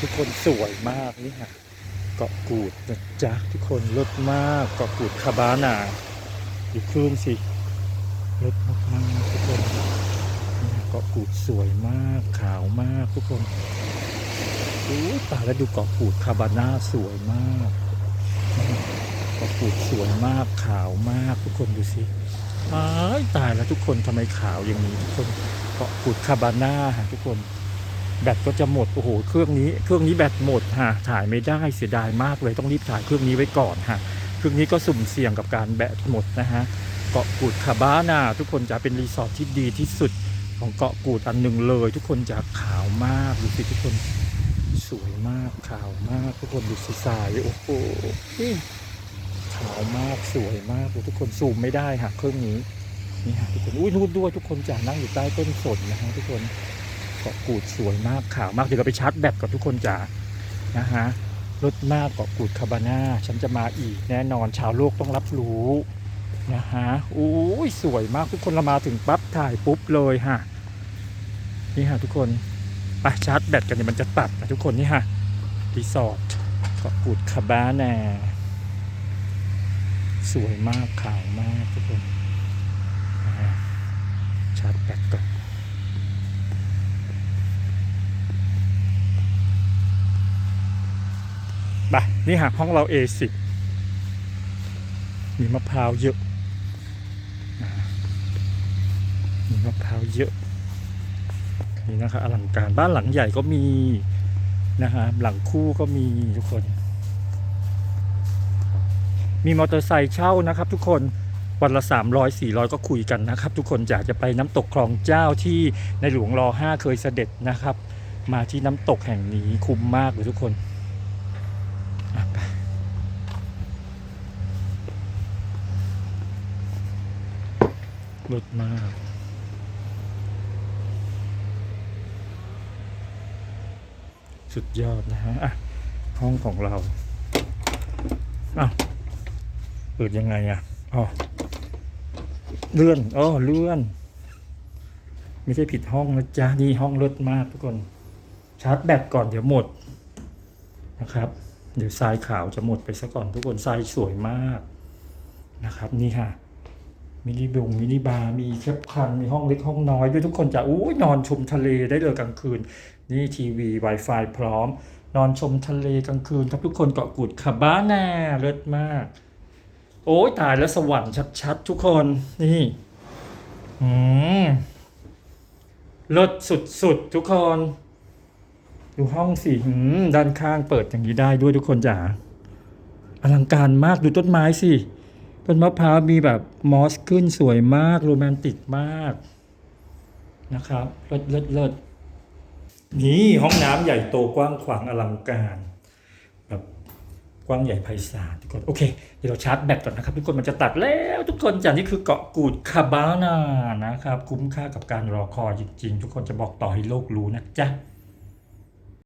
ทุกคนสวยมากนี่ฮะเกาะกูดนะจ๊ะทุกคนรถมากเกาะกูดคาบานาดูคลื่นสิรถมากมากทุกคนเกาะกูดสวยมากขาวมากทุกคนโอ้ตายแล้วดูเกาะกูดคาบาน่าสวยมากเกาะกูดสวยมากขาวมากทุกคนดูสิตายตายแล้วทุกคนทำไมขาวอย่างนี้ทุกคนเกาะกูดคาบาน่าฮะทุกคน แบตก็จะหมดโอ้โหเครื่องนี้เครื่องนี้แบตหมดฮะถ่ายไม่ได้เสียดายมากเลยต้องรีบถ่ายเครื่องนี้ไว้ก่อนฮะเครื่องนี้ก็สุ่มเสี่ยงกับการแบตหมดนะฮะเกาะกูดคาบ้านาทุกคนจะเป็นรีสอร์ทที่ดีที่สุดของเกาะกูดอันหนึ่งเลย ทุกคนจะขาวมากดูสิทุกคนสวยมากขาวมากทุกคนดูสีสายโอ้โหขาวมากสวยมากทุกคนซูมไม่ได้ฮะเครื่องนี้นี่ฮะทุกคนอุ้ยนู่นด้วยทุกคนจะนั่งอยู่ใต้ต้นสนนะฮะทุกคน เกาะกูดสวยมากขาวมากเดี๋ยวเราไปชาร์จแบตกับทุกคนจ๋านะฮะรถมากเกาะกูดคาบาน่าฉันจะมาอีกแน่นอนชาวโลกต้องรับรู้นะฮะอุ้ยสวยมากทุกคนเรามาถึงปั๊บถ่ายปุ๊บเลยฮะนี่ฮะทุกคนไปชาร์จแบตกันเดี๋ยวมันจะตัดนะทุกคนนี่ฮะรีสอร์ทเกาะกูดคาบาน่าสวยมากขาวมากทุกคนชาร์จแบตก่อน ไปนี่หากห้องเรา A10 มีมะพร้าวเยอะ มีมะพร้าวเยอะ นี่นะครับอลังการบ้านหลังใหญ่ก็มีนะฮะหลังคู่ก็มีทุกคน มีมอเตอร์ไซค์เช่านะครับ ทุกคนวันละ 300 400 ก็คุยกันนะครับ ทุกคนอยากจะไปน้ำตกคลองเจ้าที่ในหลวงรอ5เคยเสด็จนะครับ มาที่น้ำตกแห่งนี้คุ้มมากเลยทุกคน อะไป รถมาสุดยอดนะฮะอะห้องของเราอ้าวเปิดยังไงอะอ๋อเลื่อนอ๋อเลื่อน ไม่ใช่ผิดห้องนะจ๊ะนี่ห้องรถมากทุกคน ชาร์จแบตก่อนเดี๋ยวหมดนะครับ เดี๋ยวทรายขาวจะหมดไปซะก่อนทุกคนทรายสวยมากนะครับ นี่ค่ะ มินิบงมินิบาร์มีแคปคันมีห้องเล็กห้องน้อยด้วยทุกคนจะอู้นอนชมทะเลได้เลยกลางคืน นี่ทีวี Wi-Fi พร้อม นอนชมทะเลกลางคืนครับทุกคนเกาะกุดคาบ้าแน่เลิศมาก โอ้ยตายแล้วสวรรค์ชัดๆ ทุกคนนี่อืมเลิศสุดๆ ทุกคนดูห้องสิหืมด้านข้างเปิดอย่างนี้ได้ด้วยทุกคนจ๋าอลังการมากดูต้นไม้สิ ต้นมะพร้าวมีแบบมอสขึ้นสวยมากโรแมนติกมากนะครับเลิศเลิศเลิศนี่ห้องน้ำใหญ่โตกว้างขวางอลังการแบบกว้างใหญ่ไพศาลทุกคนโอเค เดี๋ยวเราชาร์จแบตก่อนนะครับ ทุกคนมันจะตัดแล้วทุกคนจากนี่คือเกาะกูดคาบานานะครับ คุ้มค่ากับการรอคอยจริง ๆ ทุกคนจะบอกต่อให้โลกรู้นะจ๊ะ